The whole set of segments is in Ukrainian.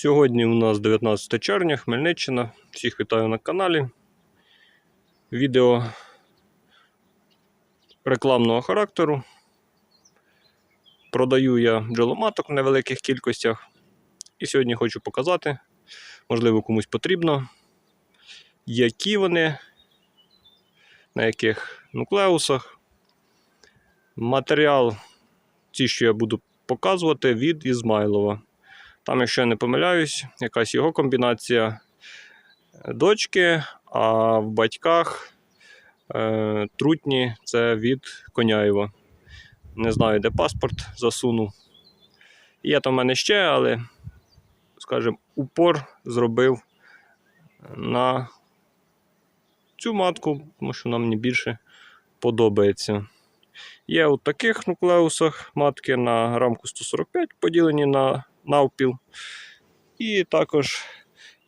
Сьогодні у нас 19 червня, Хмельниччина. Всіх вітаю на каналі. Відео рекламного характеру. Продаю я бджоломаток в невеликих кількостях. І сьогодні хочу показати, можливо, комусь потрібно, які вони, на яких нуклеусах. Матеріал, ті, що я буду показувати, від Ізмайлова. Там, якщо я не помиляюсь, якась його комбінація дочки, а в батьках е, трутні це від Коняєва. Не знаю, де паспорт засунув. Є там в мене ще, але, скажімо, упор зробив на цю матку, тому що вона мені більше подобається. Є у таких нуклеусах матки на рамку 145 поділені на навпіл. І також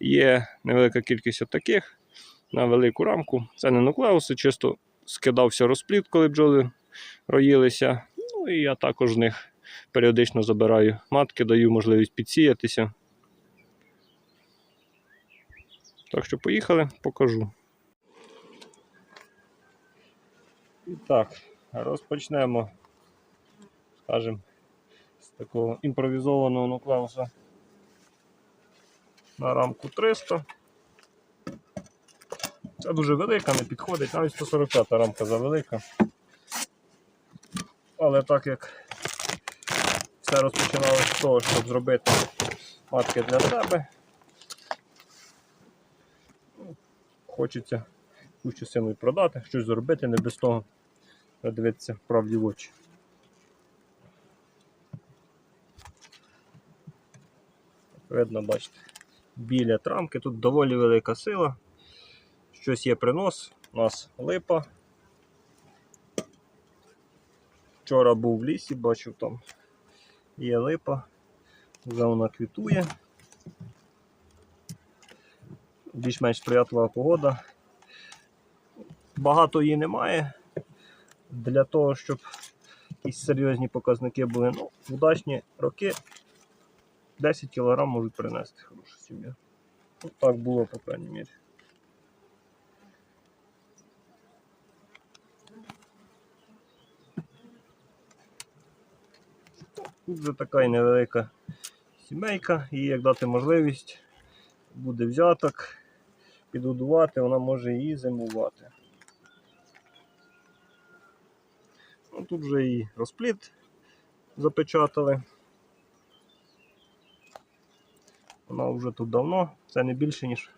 є невелика кількість таких на велику рамку. Це не нуклеуси, чисто скидався розпліт, коли бджоли роїлися. Ну і я також з них періодично забираю матки, даю можливість підсіятися. Так що поїхали, покажу. І так, розпочнемо, скажімо, такого імпровізованого нуклеуса на рамку 300. Це дуже велика, не підходить, навіть 145 рамка завелика. Але так як все розпочиналося з того, щоб зробити матки для себе, ну, хочеться якусь частину і продати, щось зробити, не без того дивитися правді в очі. Видно, бачите, біля трамки, тут доволі велика сила. Щось є принос, у нас липа. Вчора був в лісі, бачив там є липа, вже вона квітує. Більш-менш сприятлива погода. Багато її немає. Для того, щоб якісь серйозні показники були. Ну, удачні роки 10 кг можуть принести хорошу сім'ю. Ну, так було, по крайній мірі. Тут вже така невелика сімейка, і як дати можливість, буде взяток, підгодувати, вона може і зимувати. Ну, тут вже і розпліт запечатали. Вона вже тут давно, це не більше, ніж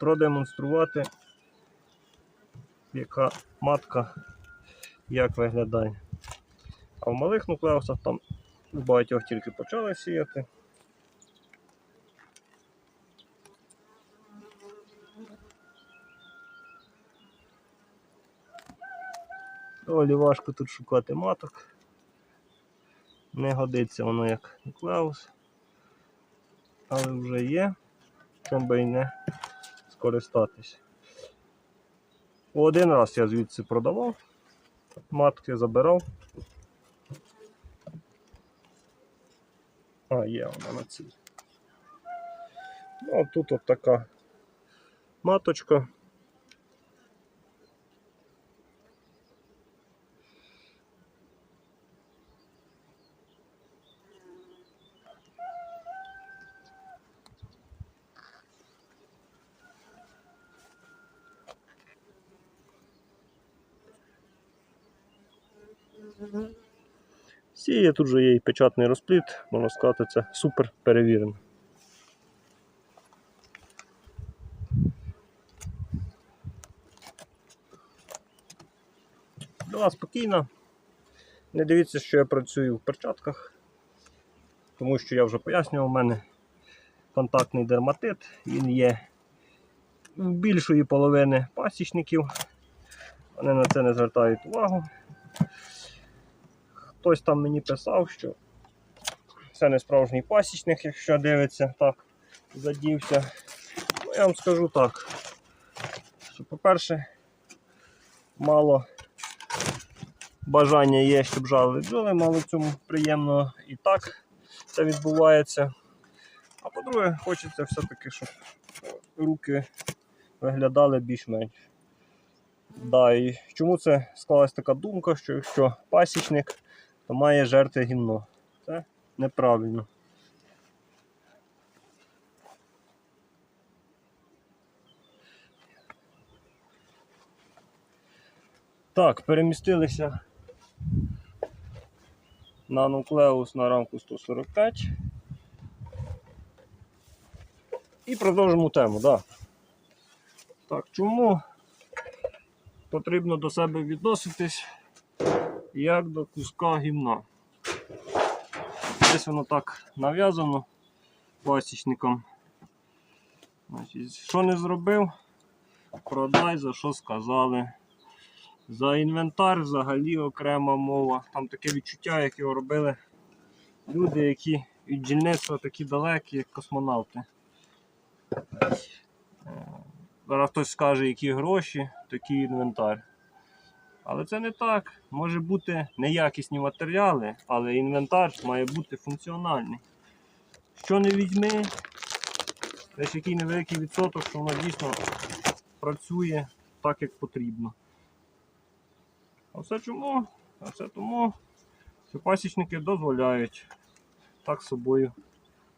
продемонструвати, яка матка як виглядає. А в малих нуклеусах там у багатьох тільки почали сіяти. Доволі важко тут шукати маток. Не годиться воно як нуклеус але вже є, чим би і не скористатись. Один раз я звідси продавав, матки забирав. А, є вона на цій. Ну, тут от така маточка. Сіє, тут же є і печатний розпліт, можна сказати, це супер перевірено. Була спокійна. Не дивіться, що я працюю в перчатках, тому що я вже пояснював, у мене контактний дерматит, він є в більшої половини пасічників. Вони на це не звертають увагу. Хтось там мені писав, що це не справжній пасічник, якщо дивиться, так, задівся. Ну, я вам скажу так, що, по-перше, мало бажання є, щоб жали бджоли, мало цьому приємного і так це відбувається. А по-друге, хочеться все-таки, щоб руки виглядали більш-менш. Да, і чому це склалась така думка, що якщо пасічник, то має жерти гімно. Це неправильно. Так, перемістилися на нуклеус на рамку 145. І продовжимо тему, да. Так, чому потрібно до себе відноситись як до куска гімна? Десь воно так нав'язано пасічником. Що не зробив, продай, за що сказали. За інвентар взагалі окрема мова. Там таке відчуття, як його робили люди, які від бджільництва такі далекі, як космонавти. Е, Зараз хтось скаже, які гроші, такий інвентар. Але це не так. Може бути неякісні матеріали, але інвентар має бути функціональний. Що не візьми, десь який невеликий відсоток, що воно дійсно працює так, як потрібно. А все чому? А це тому, що пасічники дозволяють так собою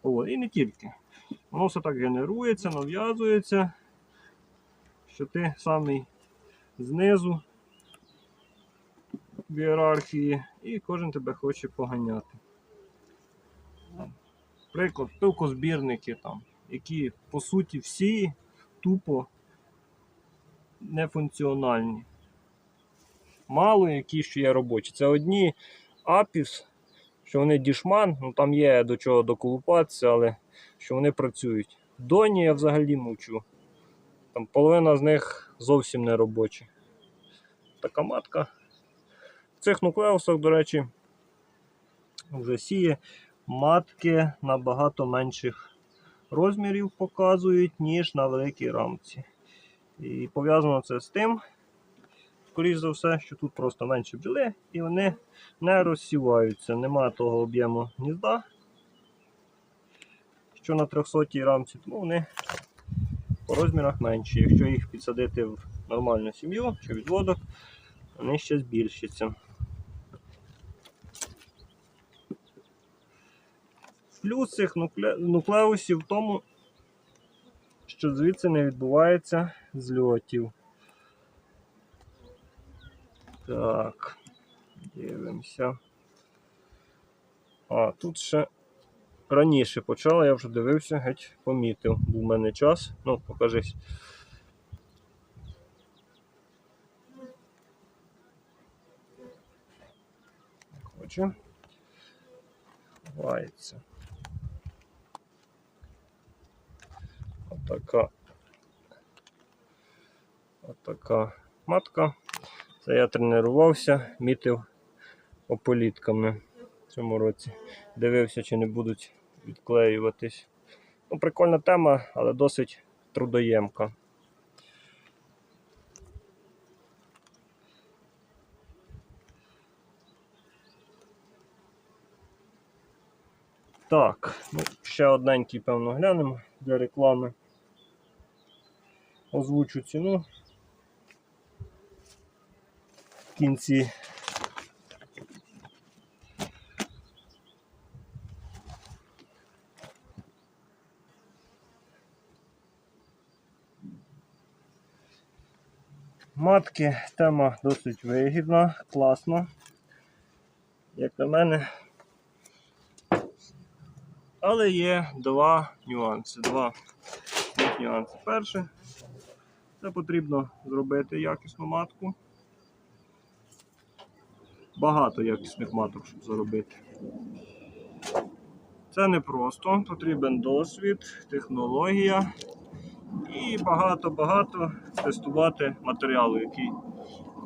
поводити. І не тільки. Воно все так генерується, нав'язується, що ти самий знизу в ієрархії і кожен тебе хоче поганяти. Приклад, пилкозбірники там, які по суті всі тупо нефункціональні. Мало які що є робочі. Це одні апіс, що вони дішман, ну там є до чого доколупатися, але що вони працюють. Доні я взагалі мовчу. Там половина з них зовсім не робочі. Така матка. В цих нуклеусах, до речі, вже сіє матки набагато менших розмірів показують, ніж на великій рамці. І пов'язано це з тим, скоріш за все, що тут просто менше бджоли і вони не розсіваються. Нема того об'єму гнізда, що на 300 рамці, тому вони по розмірах менші. Якщо їх підсадити в нормальну сім'ю чи відводок, вони ще збільшаться. Плюс цих нукле... нуклеусів в тому, що звідси не відбувається зльотів. Так, дивимося. А, тут ще раніше почало, я вже дивився, геть помітив. Був в мене час. Ну, покажись. Хочу. Ховається. Отака. Отака матка. Це я тренувався, мітив ополітками в цьому році. Дивився, чи не будуть відклеюватись. Ну, прикольна тема, але досить трудоємка. Так, ну, ще одненький, певно, глянемо для реклами. Озвучу ціну. В кінці. Матки, тема досить вигідна, класна. Як на мене, але є два нюанси. Два нюанси. Перше, це потрібно зробити якісну матку. Багато якісних маток, щоб заробити. Це не просто, потрібен досвід, технологія і багато-багато тестувати матеріалу, який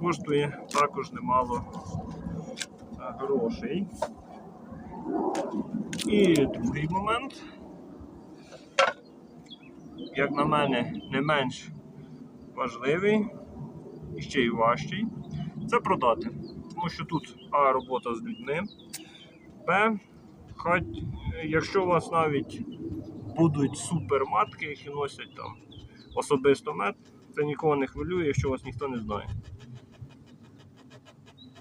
коштує також немало е, грошей. І другий момент, як на мене, не менш важливий і ще й важчий, це продати. Тому що тут А робота з людьми, Б, хоч якщо у вас навіть будуть суперматки, які носять там особисто мед. Це нікого не хвилює, якщо вас ніхто не знає.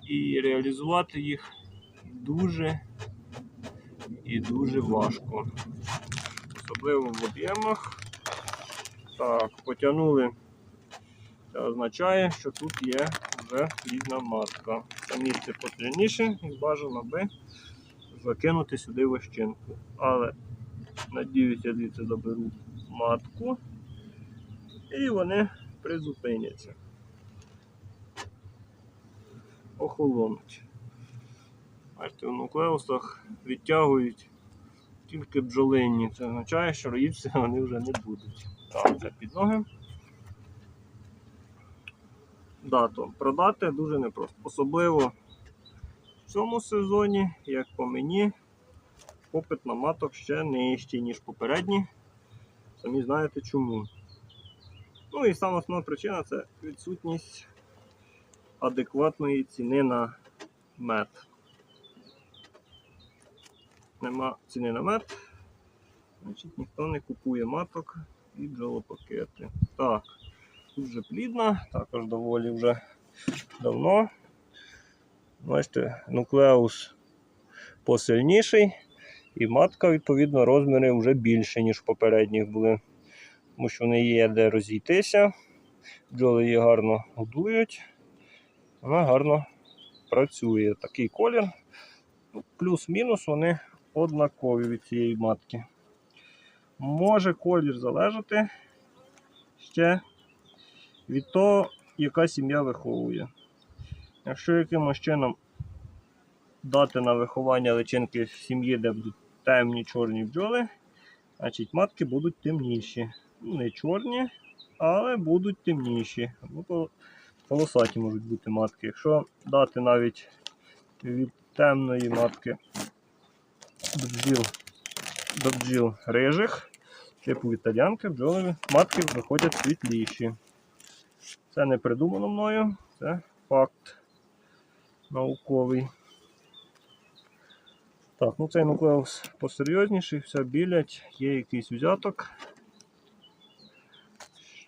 І реалізувати їх дуже і дуже важко. Особливо в об'ємах. Так, потягнули. Це означає, що тут є вже плідна матка. Це місце потрібніше і бажано би закинути сюди вощинку. Але надіюсь, я звідси заберу матку і вони призупиняться. Охолонуть. Бачите, в нуклеусах відтягують тільки бджолинні. Це означає, що роїтися вони вже не будуть. Так, це під ноги. Да, то продати дуже непросто. Особливо в цьому сезоні, як по мені, попит на маток ще нижчий, ніж попередні. Самі знаєте чому. Ну і сама основна причина це відсутність адекватної ціни на мед. Нема ціни на мед, значить ніхто не купує маток і бджолопакети. Так, тут вже плідна, також доволі вже давно. Бачите, нуклеус посильніший, і матка, відповідно, розміри вже більше, ніж попередніх були. Тому що в неї є де розійтися. Бджоли її гарно годують. Вона гарно працює. Такий колір. Ну, Плюс-мінус вони однакові від цієї матки. Може колір залежати ще від того, яка сім'я виховує. Якщо якимось чином дати на виховання личинки в сім'ї, де будуть темні чорні бджоли, значить матки будуть темніші. Ну, Не чорні, але будуть темніші. Ну, полосаті можуть бути матки. Якщо дати навіть від темної матки бджіл, до бджіл рижих, типу італянки, бджоли матки виходять світліші. Це не придумано мною, це факт науковий. Так, ну цей нуклеус посерйозніший, все білять, є якийсь взяток,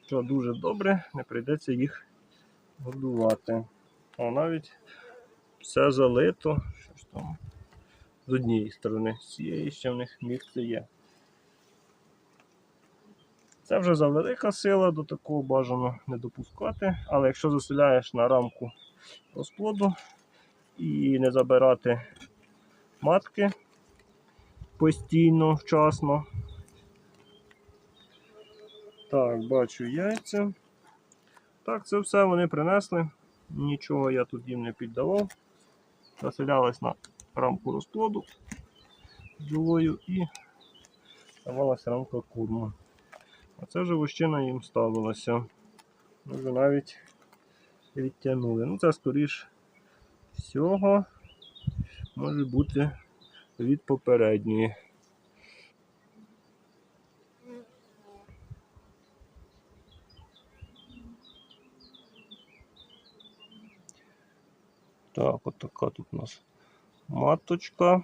що дуже добре, не прийдеться їх годувати. А навіть все залито. Що ж там? З однієї сторони, з цієї ще в них місце є. Це вже завелика сила, до такого бажано не допускати, але якщо заселяєш на рамку розплоду і не забирати матки постійно, вчасно. Так, бачу яйця. Так, це все вони принесли. Нічого я тут їм не піддавав. Заселялись на рамку розплоду бджолою і давалася рамка курма. А це вже вощина їм ставилася. Вже навіть відтягнули. Ну, це скоріш всього може бути від попередньої. Так, от така тут у нас маточка.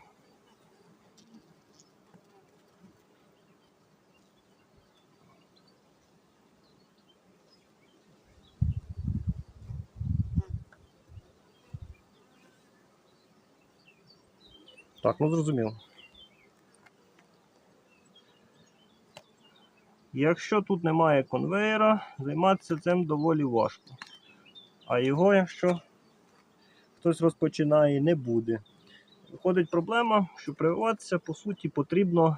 Так, ну зрозуміло. Якщо тут немає конвейера, займатися цим доволі важко. А його, якщо хтось розпочинає, не буде. Виходить проблема, що прививатися, по суті, потрібно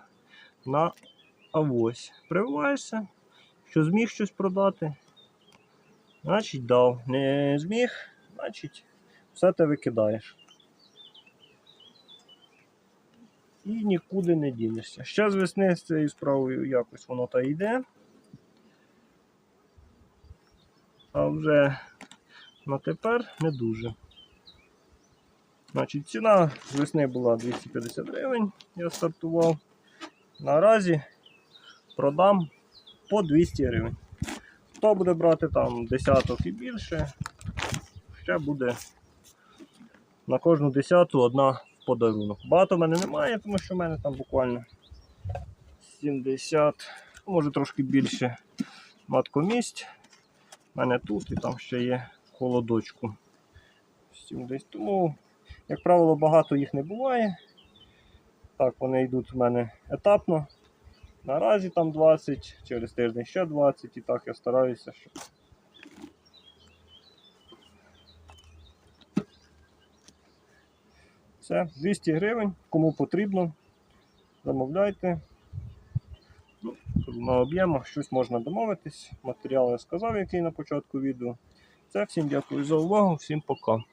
на авось. Прививаєшся, що зміг щось продати, значить дав. Не зміг, значить все те викидаєш. І нікуди не дінешся. Ще з весни з цією справою якось воно та йде. А вже на тепер не дуже. Значить, ціна з весни була 250 гривень, я стартував. Наразі продам по 200 гривень. Хто буде брати там десяток і більше, ще буде на кожну десяту одна подарунок. Багато в мене немає, тому що в мене там буквально 70, може трошки більше маткомість. У мене тут і там ще є холодочку. 70. Тому, як правило, багато їх не буває. Так, вони йдуть в мене етапно. Наразі там 20, через тиждень ще 20, і так я стараюся, щоб Все, 200 гривень, кому потрібно, замовляйте. Ну, На об'ємах щось можна домовитись. Матеріал я сказав, який на початку відео. Це всім дякую за увагу, всім пока.